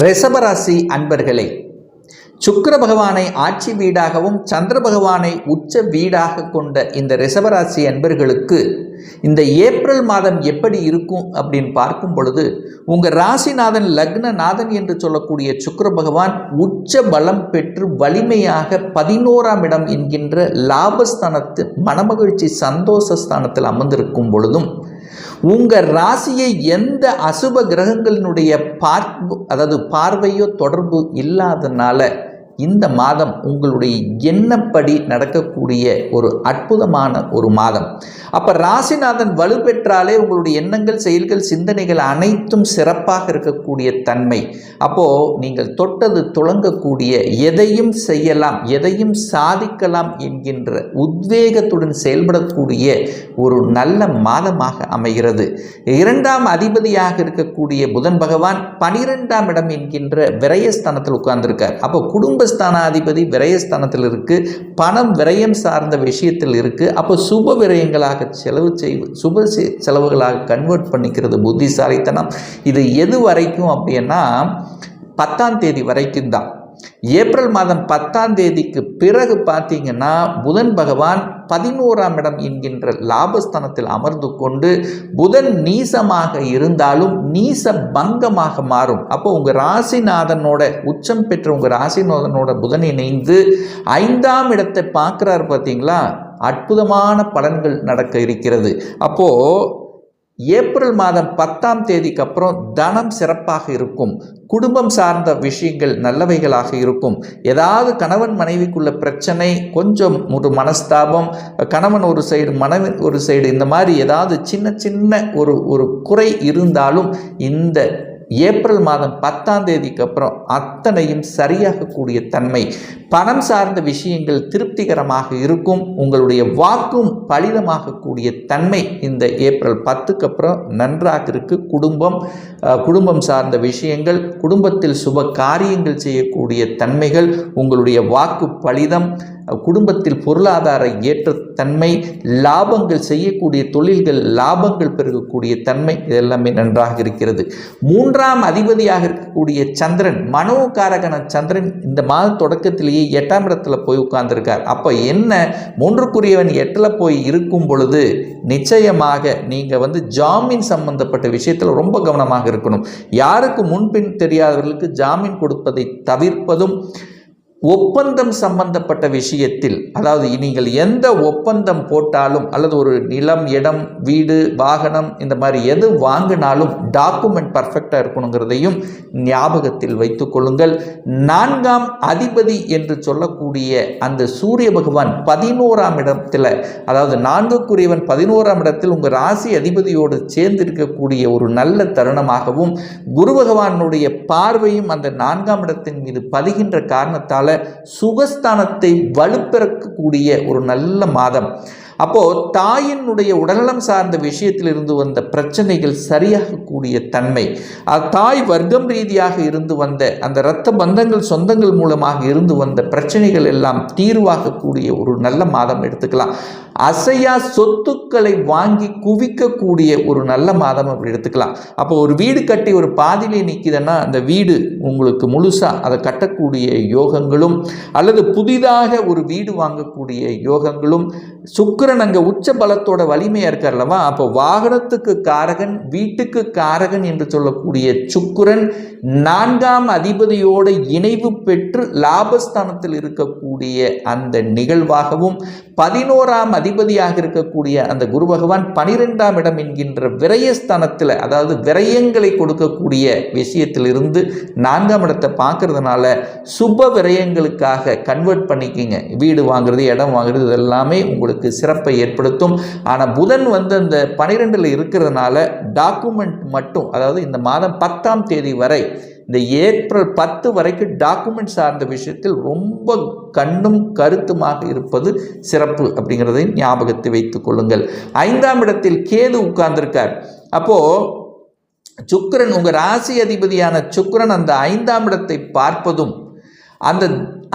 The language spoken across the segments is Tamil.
ரிஷபராசி அன்பர்களே சுக்கர பகவானை ஆட்சி வீடாகவும் சந்திர பகவானை உச்ச வீடாக கொண்ட இந்த ரிஷபராசி அன்பர்களுக்கு இந்த ஏப்ரல் மாதம் எப்படி இருக்கும் அப்படின்னு பார்க்கும் பொழுது உங்கள் ராசிநாதன் லக்னநாதன் என்று சொல்லக்கூடிய சுக்கர பகவான் உச்ச பலம் பெற்று வலிமையாக பதினோராம் இடம் என்கின்ற லாபஸ்தானத்து மனமகிழ்ச்சி சந்தோஷ ஸ்தானத்தில் அமர்ந்திருக்கும் பொழுதும் உங்கள் ராசியை எந்த அசுப கிரகங்களினுடைய பார்ப்பு அதாவது பார்வையோ தொடர்பு இல்லாதனால இந்த மாதம் உங்களுடைய எண்ணப்படி நடக்கக்கூடிய ஒரு அற்புதமான ஒரு மாதம். அப்போ ராசிநாதன் வலுப்பெற்றாலே உங்களுடைய எண்ணங்கள் செயல்கள் சிந்தனைகள் அனைத்தும் சிறப்பாக இருக்கக்கூடிய தன்மை. அப்போது நீங்கள் தொட்டது துளங்கக்கூடிய எதையும் செய்யலாம் எதையும் சாதிக்கலாம் என்கின்ற உத்வேகத்துடன் செயல்படக்கூடிய ஒரு நல்ல மாதமாக அமைகிறது. இரண்டாம் அதிபதியாக இருக்கக்கூடிய புதன் பகவான் பனிரெண்டாம் இடம் என்கின்ற விரயஸ்தானத்தில் உட்கார்ந்திருக்கார். அப்போ குடும்ப குடும்பஸ்தானாதிபதி விரயஸ்தானத்தில் இருக்கு பணம் விரயம் சார்ந்த விஷயத்தில் இருக்கு அப்போ சுப விரயங்களாக செலவு செய் சுப செ- செலவுகளாக கன்வெர்ட் பண்ணிக்கிறது புத்திசாலித்தனம். இது எது வரைக்கும் அப்படின்னா பத்தாம் தேதி வரைக்கும் தான் ஏப்ரல் மாதம் பத்தாம் தேதிக்கு பிறகு பார்த்தீங்கன்னா புதன் பகவான் பதினோராம் இடம் என்கின்ற லாபஸ்தானத்தில் அமர்ந்து கொண்டு புதன் நீசமாக இருந்தாலும் நீச பங்கமாக மாறும். அப்போ உங்கள் ராசிநாதனோட உச்சம் பெற்ற உங்கள் ராசிநாதனோட புதன் இணைந்து ஐந்தாம் இடத்தை பார்க்குறாரு பார்த்தீங்களா? அற்புதமான பலன்கள் நடக்க இருக்கிறது. அப்போது ஏப்ரல் மாதம் பத்தாம் தேதிக்கு அப்புறம் தனம் சிறப்பாக இருக்கும். குடும்பம் சார்ந்த விஷயங்கள் நல்லவைகளாக இருக்கும். ஏதாவது கணவன் மனைவிக்குள்ள பிரச்சனை கொஞ்சம் ஒரு மனஸ்தாபம் கணவன் ஒரு சைடு மனைவி ஒரு சைடு இந்த மாதிரி ஏதாவது சின்ன சின்ன ஒரு ஒரு குறை இருந்தாலும் இந்த ஏப்ரல் மாதம் பத்தாம் தேதிக்கு அப்புறம் அத்தனையும் சரியாகக்கூடிய தன்மை பணம் சார்ந்த விஷயங்கள் திருப்திகரமாக இருக்கும் உங்களுடைய வாக்கும் பலிதமாகக்கூடிய தன்மை இந்த ஏப்ரல் பத்துக்கு அப்புறம் நன்றாக இருக்கு. குடும்பம் குடும்பம் சார்ந்த விஷயங்கள் குடும்பத்தில் சுப காரியங்கள் செய்யக்கூடிய தன்மைகள் உங்களுடைய வாக்கு பலிதம் குடும்பத்தில் பொருளாதார ஏற்றத்தன்மை லாபங்கள் செய்யக்கூடிய தொழில்கள் லாபங்கள் பெருகக்கூடிய தன்மை இதெல்லாமே நன்றாக இருக்கிறது. மூன்றாம் அதிபதியாக இருக்கக்கூடிய சந்திரன் மனோகாரகன சந்திரன் இந்த மாத தொடக்கத்திலேயே எட்டாம் இடத்துல போய் உட்கார்ந்துருக்கார். அப்போ என்ன? மூன்றுக்குரியவன் எட்டில் போய் இருக்கும் பொழுது நிச்சயமாக நீங்கள் வந்து ஜாமீன் சம்பந்தப்பட்ட விஷயத்தில் ரொம்ப கவனமாக இருக்கணும். யாருக்கு முன்பின் தெரியாதவர்களுக்கு ஜாமீன் கொடுப்பதை தவிர்ப்பதும் ஒப்பந்தம் சம்பந்தப்பட்ட விஷயத்தில் அதாவது நீங்கள் எந்த ஒப்பந்தம் போட்டாலும் அல்லது ஒரு நிலம் இடம் வீடு வாகனம் இந்த மாதிரி எது வாங்கினாலும் டாக்குமெண்ட் பர்ஃபெக்டாக இருக்கணுங்கிறதையும் ஞாபகத்தில் வைத்து கொள்ளுங்கள். நான்காம் அதிபதி என்று சொல்லக்கூடிய அந்த சூரிய பகவான் பதினோராம் இடத்தில் அதாவது நான்குக்குரியவன் பதினோராம் இடத்தில் உங்கள் ராசி அதிபதியோடு சேர்ந்து இருக்கக்கூடிய ஒரு நல்ல தருணமாகவும் குரு பகவானுடைய பார்வையும் அந்த நான்காம் இடத்தின் மீது பதிகின்ற காரணத்தால் சுகஸ்தானத்தை வலுப்பிறக்கக்கூடிய ஒரு நல்ல மாதம். அப்போ தாயினுடைய உடல்நலம் சார்ந்த விஷயத்திலிருந்து வந்த பிரச்சனைகள் சரியாகக்கூடிய தன்மை. தாய் வர்க்கம் ரீதியாக இருந்து வந்த அந்த இரத்த பந்தங்கள் சொந்தங்கள் மூலமாக இருந்து வந்த பிரச்சனைகள் எல்லாம் தீர்வாகக்கூடிய ஒரு நல்ல மாதம் எடுத்துக்கலாம். அசையா சொத்துக்களை வாங்கி குவிக்கக்கூடிய ஒரு நல்ல மாதம் அப்படி எடுத்துக்கலாம். அப்போ ஒரு வீடு கட்டி ஒரு பாதிலே நிற்கிதுன்னா அந்த வீடு உங்களுக்கு முழுசாக அதை கட்டக்கூடிய யோகங்களும் அல்லது புதிதாக ஒரு வீடு வாங்கக்கூடிய யோகங்களும் சுக்கிரன் அங்கே உச்ச பலத்தோட வலிமையாக இருக்கார் அல்லவா? அப்போ வாகனத்துக்கு காரகன் வீட்டுக்கு காரகன் என்று சொல்லக்கூடிய சுக்கிரன் நான்காம் அதிபதியோட இணைவு பெற்று லாபஸ்தானத்தில் இருக்கக்கூடிய அந்த நிகழ்வாகவும் பதினோராம் அதிபதியாக இருக்கக்கூடிய அந்த குரு பகவான் பனிரெண்டாம் இடம் என்கின்ற விரயஸ்தானத்தில் அதாவது விரயங்களை கொடுக்கக்கூடிய விஷயத்திலிருந்து நான்காம் இடத்தை பார்க்கறதுனால சுப விரயங்களுக்காக கன்வெர்ட் பண்ணிக்கிங்க. வீடு வாங்குறது இடம் வாங்குறது இதெல்லாமே உங்களுக்கு சிறப்பை ஏற்படுத்தும். ஆனால் புதன் வந்து அந்த பனிரெண்டில் இருக்கிறதுனால டாக்குமெண்ட் மட்டும் அதாவது இந்த மாதம் பத்தாம் தேதி வரை இந்த ஏப்ரல் பத்து வரைக்கும் டாக்குமெண்ட் சார்ந்த விஷயத்தில் ரொம்ப கண்ணும் கருத்துமாக இருப்பது சிறப்பு அப்படிங்கிறதை ஞாபகத்தை வைத்துக் கொள்ளுங்கள். ஐந்தாம் இடத்தில் கேது உட்கார்ந்திருக்கார். அப்போது சுக்கரன் உங்கள் ராசி அதிபதியான சுக்கரன் அந்த ஐந்தாம் இடத்தை பார்ப்பதும் அந்த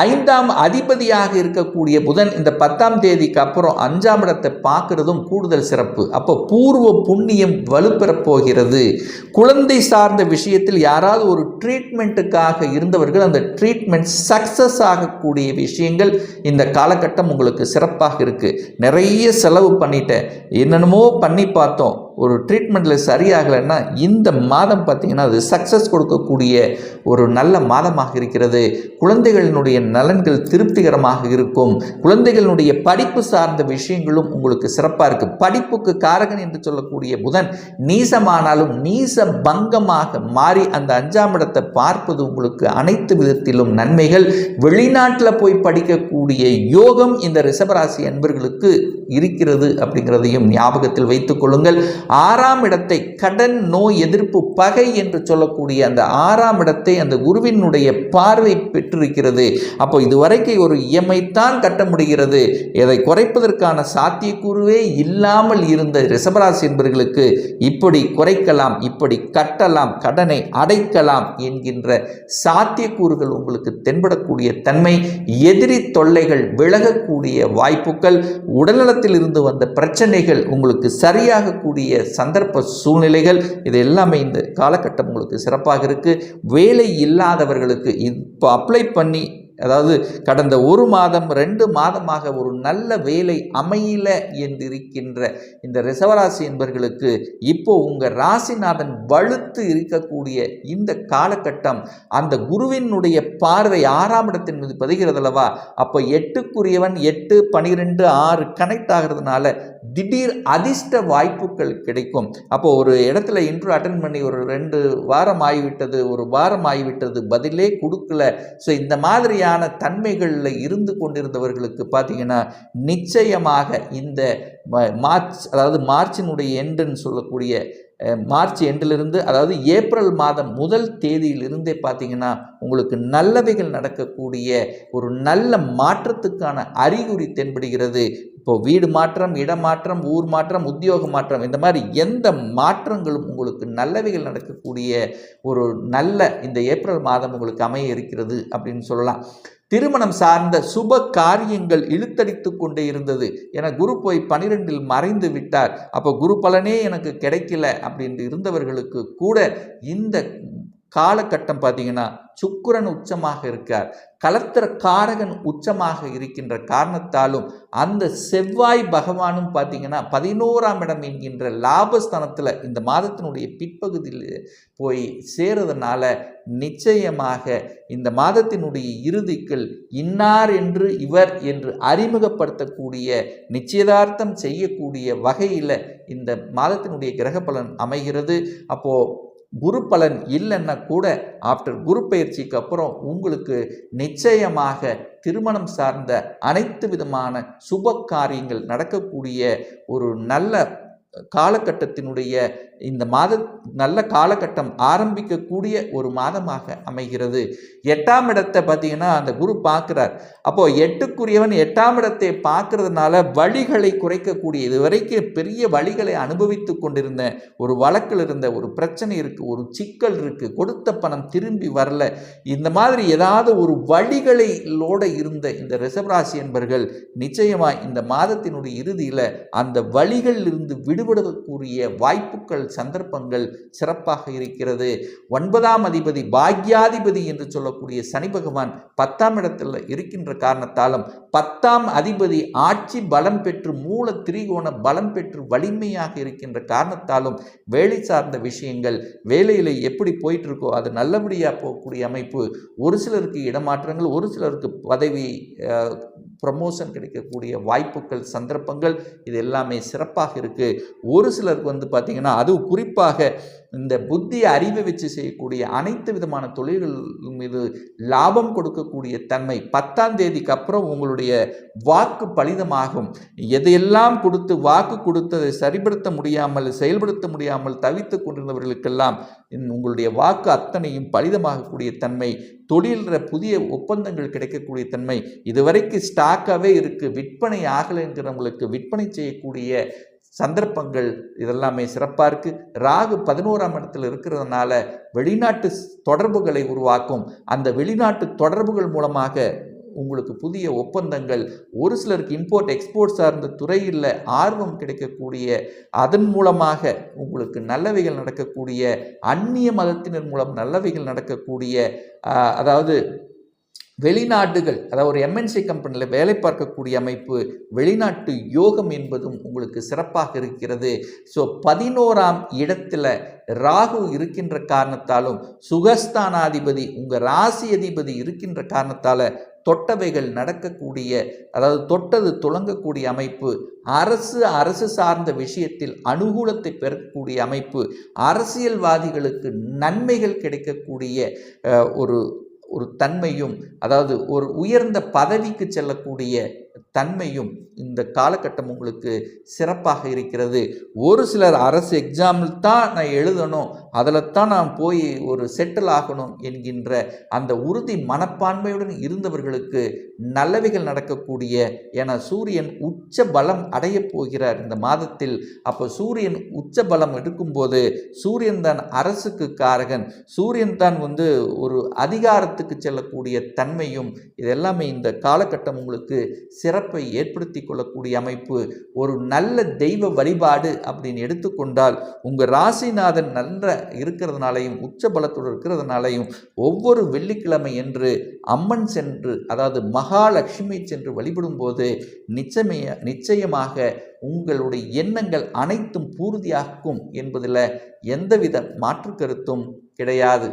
ஐந்தாம் அதிபதியாக இருக்கக்கூடிய புதன் இந்த பத்தாம் தேதிக்கு அப்புறம் அஞ்சாம் இடத்தை பார்க்கறதும் கூடுதல் சிறப்பு. அப்போ பூர்வ புண்ணியம் வலுப்பெறப் போகிறது. குழந்தை சார்ந்த விஷயத்தில் யாராவது ஒரு ட்ரீட்மெண்ட்டுக்காக இருந்தவர்கள் அந்த ட்ரீட்மெண்ட் சக்ஸஸ் ஆகக்கூடிய விஷயங்கள் இந்த காலகட்டம் உங்களுக்கு சிறப்பாக இருக்குது நிறைய செலவு பண்ணிட்டேன். என்னென்னமோ பண்ணி பார்த்தோம். ஒரு ட்ரீட்மெண்ட்டில் சரியாகலைன்னா இந்த மாதம் பார்த்திங்கன்னா அது சக்ஸஸ் கொடுக்கக்கூடிய ஒரு நல்ல மாதமாக இருக்கிறது. குழந்தைகளினுடைய நலன்கள் திருப்திகரமாக இருக்கும். குழந்தைகளுடைய படிப்பு சார்ந்த விஷயங்களும் உங்களுக்கு சிறப்பாக இருக்குது படிப்புக்கு காரகன் என்று சொல்லக்கூடிய புதன் நீசமானாலும் நீச பங்கமாக மாறி அந்த அஞ்சாம் இடத்தை பார்ப்பது உங்களுக்கு அனைத்து விதத்திலும் நன்மைகள். வெளிநாட்டில் போய் படிக்கக்கூடிய யோகம் இந்த ரிஷபராசி அன்பர்களுக்கு இருக்கிறது அப்படிங்கிறதையும் ஞாபகத்தில் வைத்துக் கொள்ளுங்கள். ஆறாம் இடத்தை கடன் நோய் எதிர்ப்பு பகை என்று சொல்லக்கூடிய அந்த ஆறாம் இடத்தை அந்த குருவினுடைய பார்வை பெற்றிருக்கிறது. அப்போ இதுவரைக்கும் ஒரு இஎம்ஐ தான் கட்ட முடிகிறது. இதை குறைப்பதற்கான சாத்தியக்கூறுவே இல்லாமல் இருந்த ரிஷபராசி என்பவர்களுக்கு இப்படி குறைக்கலாம் இப்படி கட்டலாம் கடனை அடைக்கலாம் என்கின்ற சாத்தியக்கூறுகள் உங்களுக்கு தென்படக்கூடிய தன்மை எதிரி தொல்லைகள் விலகக்கூடிய வாய்ப்புகள் உடல்நலத்தில் இருந்து வந்த பிரச்சனைகள் உங்களுக்கு சரியாகக்கூடிய சந்தர்ப்ப சூழ்நிலைகள் இது எல்லாமே இந்த காலகட்டம் உங்களுக்கு சிறப்பாக இருக்குது வேலை இல்லாதவர்களுக்கு இப்போ அப்ளை பண்ணி அதாவது கடந்த ஒரு மாதம் ரெண்டு மாதமாக ஒரு நல்ல வேலை அமையல என்று இருக்கின்ற இந்த ரிசவராசி என்பர்களுக்கு இப்போ உங்கள் ராசிநாதன் வலுத்து இருக்கக்கூடிய இந்த காலகட்டம் அந்த குருவினுடைய பார்வை ஆறாம் இடத்தின் மீது பதிகிறது அல்லவா அப்போ எட்டுக்குரியவன் எட்டு பனிரெண்டு ஆறு கனெக்ட் ஆகிறதுனால திடீர் அதிர்ஷ்ட வாய்ப்புகள் கிடைக்கும். அப்போ ஒரு இடத்துல இன்ட்ரோ அட்டன் பண்ணி ஒரு ரெண்டு வாரம் ஆகிவிட்டது ஒரு வாரம் ஆகிவிட்டது பதிலே கொடுக்கல. ஸோ இந்த மாதிரியான தன்மைகளில் இருந்து கொண்டிருந்தவர்களுக்கு பார்த்தீங்கன்னா நிச்சயமாக இந்த ம- மார்ச் அதாவது மார்ச்சினுடைய எண்டுன்னு சொல்லக்கூடிய மார்ச் எண்டிலிருந்து அதாவது ஏப்ரல் மாதம் முதல் தேதியிலிருந்தே பார்த்தீங்கன்னா உங்களுக்கு நல்லவைகள் நடக்கக்கூடிய ஒரு நல்ல மாற்றத்துக்கான அறிகுறி தென்படுகிறது. இப்போ வீடு மாற்றம் இடமாற்றம் ஊர் மாற்றம் உத்தியோக மாற்றம் இந்த மாதிரி எந்த மாற்றங்களும் உங்களுக்கு நல்லவைகள் நடக்கக்கூடிய ஒரு நல்ல இந்த ஏப்ரல் மாதம் உங்களுக்கு அமைய இருக்கிறது அப்படின்னு சொல்லலாம். திருமணம் சார்ந்த சுப காரியங்கள் இழுத்தடித்து கொண்டே இருந்தது. என குரு போய் பனிரெண்டில் மறைந்து விட்டார். அப்போ குரு பலனே எனக்கு கிடைக்கல அப்படின்னு இருந்தவர்களுக்கு கூட இந்த காலகட்டம் பார்த்தீங்கன்னா சுக்கிரன் உச்சமாக இருக்கார். கலத்திர காரகன் உச்சமாக இருக்கின்ற காரணத்தாலும் அந்த செவ்வாய் பகவானும் பார்த்தீங்கன்னா பதினோராம் இடம் என்கின்ற லாபஸ்தானத்தில் இந்த மாதத்தினுடைய பிற்பகுதியில் போய் சேருறதுனால நிச்சயமாக இந்த மாதத்தினுடைய இறுதிக்குள் இன்னார் என்று இவர் என்று அறிமுகப்படுத்தக்கூடிய நிச்சயதார்த்தம் செய்யக்கூடிய வகையில் இந்த மாதத்தினுடைய கிரக பலன் அமைகிறது. அப்போது குரு பலன் இல்லைன்னா கூட ஆஃப்டர் குரு பயிற்சிக்கு அப்புறம் உங்களுக்கு நிச்சயமாக திருமணம் சார்ந்த அனைத்து விதமான சுப காரியங்கள் நடக்கக்கூடிய ஒரு நல்ல காலகட்டத்தினுடைய இந்த மாத நல்ல காலகட்டம் ஆரம்பிக்கக்கூடிய ஒரு மாதமாக அமைகிறது. எட்டாம் இடத்தை பார்த்தீங்கன்னா அந்த குரு பார்க்குறார். அப்போது எட்டுக்குரியவன் எட்டாம் இடத்தை பார்க்கறதுனால வழிகளை குறைக்கக்கூடிய இது வரைக்கும் பெரிய வழிகளை அனுபவித்து கொண்டிருந்த ஒரு வழக்கில் இருந்த ஒரு பிரச்சனை இருக்குது ஒரு சிக்கல் இருக்குது கொடுத்த பணம் திரும்பி வரல. இந்த மாதிரி ஏதாவது ஒரு வழிகளிலோடு இருந்த இந்த ரிஷபராசி என்பர்கள் நிச்சயமாக இந்த மாதத்தினுடைய இறுதியில் அந்த வழிகளில் இருந்து விடுபடக்கூடிய வாய்ப்புகள் சந்தர்ப்பங்கள் சிறப்பாக இருக்கிறது. ஒன்பதாம் அதிபதி பாக்யாதிபதி என்று சொல்லக்கூடிய சனி பகவான் பத்தாம் இடத்தில் இருக்கின்ற காரணத்தாலும் பத்தாம் அதிபதி ஆட்சி பலம் பெற்று மூல திரிகோண பலம் பெற்று வலிமையாக இருக்கின்ற காரணத்தாலும் வேலை சார்ந்த விஷயங்கள் வேலையில் எப்படி போயிட்டு இருக்கோ அது நல்லபடியாக போகக்கூடிய அமைப்பு. ஒரு சிலருக்கு இடமாற்றங்கள் ஒரு சிலருக்கு பதவி ப்ரமோஷன் கிடைக்கக்கூடிய வாய்ப்புகள் சந்தர்ப்பங்கள் இது எல்லாமே சிறப்பாக இருக்குது ஒரு சிலருக்கு வந்து பார்த்திங்கன்னா அதுவும் குறிப்பாக இந்த புத்தி அறிவை வச்சு செய்யக்கூடிய அனைத்து விதமான தொழில்கள் மீது லாபம் கொடுக்கக்கூடிய தன்மை பத்தாம் தேதிக்கு அப்புறம் உங்களுடைய வாக்கு பலிதமாகும். எதையெல்லாம் கொடுத்து வாக்கு கொடுத்ததை சரிப்படுத்த முடியாமல் செயல்படுத்த முடியாமல் தவித்து கொண்டிருந்தவர்களுக்கெல்லாம் உங்களுடைய வாக்கு அத்தனையும் பலிதமாகக்கூடிய தன்மை தொழிலில் புதிய ஒப்பந்தங்கள் கிடைக்கக்கூடிய தன்மை இதுவரைக்கும் ஸ்டாக்காகவே இருக்குது விற்பனை ஆகலைங்கிறவங்களுக்கு விற்பனை செய்யக்கூடிய சந்தர்ப்பங்கள் இதெல்லாமே சிறப்பாக இருக்குது ராகு பதினோராம் இடத்தில் இருக்கிறதுனால வெளிநாட்டு தொடர்புகளை உருவாக்கும். அந்த வெளிநாட்டு தொடர்புகள் மூலமாக உங்களுக்கு புதிய ஒப்பந்தங்கள் ஒரு சிலருக்கு இம்போர்ட் எக்ஸ்போர்ட் சார்ந்த துறையில் ஆர்வம் கிடைக்கக்கூடிய அதன் மூலமாக உங்களுக்கு நல்லவைகள் நடக்கக்கூடிய அந்நிய மதத்தினர் மூலம் நல்லவைகள் நடக்கக்கூடிய அதாவது வெளிநாடுகள் அதாவது ஒரு எம்என்சி கம்பெனியில் வேலை பார்க்கக்கூடிய அமைப்பு வெளிநாட்டு யோகம் என்பதும் உங்களுக்கு சிறப்பாக இருக்கிறது. ஸோ பதினோராம் இடத்துல ராகு இருக்கின்ற காரணத்தாலும் சுகஸ்தானாதிபதி உங்கள் ராசி அதிபதி இருக்கின்ற காரணத்தால் தொட்டவைகள் நடக்கக்கூடிய அதாவது தொட்டது துளங்கக்கூடிய அமைப்பு அரசு அரசு சார்ந்த விஷயத்தில் அனுகூலத்தை பெறக்கூடிய அமைப்பு அரசியல்வாதிகளுக்கு நன்மைகள் கிடைக்கக்கூடிய ஒரு ஒரு தன்மையும் அதாவது ஒரு உயர்ந்த பதவிக்கு செல்லக்கூடிய தன்மையும் இந்த காலகட்டம் உங்களுக்கு சிறப்பாக இருக்கிறது. ஒரு சிலர் அரசு எக்ஸாமில் தான் நான் எழுதணும் அதில் தான் நான் போய் ஒரு செட்டில் ஆகணும் என்கின்ற அந்த உறுதி மனப்பான்மையுடன் இருந்தவர்களுக்கு நல்லவைகள் நடக்கக்கூடிய என சூரியன் உச்ச பலம் அடைய போகிறார் இந்த மாதத்தில். அப்போ சூரியன் உச்ச பலம் எடுக்கும்போது சூரியன் தான் அரசுக்கு காரகன் சூரியன் தான் வந்து ஒரு அதிகாரத்துக்கு செல்லக்கூடிய தன்மையும் இதெல்லாமே இந்த காலகட்டம் உங்களுக்கு சிறப்பை ஏற்படுத்தி கொள்ளக்கூடிய அமைப்பு ஒரு நல்ல தெய்வ வழிபாடு அப்படின்னு எடுத்துக்கொண்டால் உங்கள் ராசிநாதன் நல்ல இருக்கிறதுனாலையும் உச்ச பலத்தோடு இருக்கிறதுனாலையும் ஒவ்வொரு வெள்ளிக்கிழமை என்று அம்மன் சென்று அதாவது மகாலட்சுமி சென்று வழிபடும்போது நிச்சயமைய நிச்சயமாக உங்களுடைய எண்ணங்கள் அனைத்தும் பூர்த்தியாகும் என்பதில் எந்தவித மாற்று கருத்தும் கிடையாது.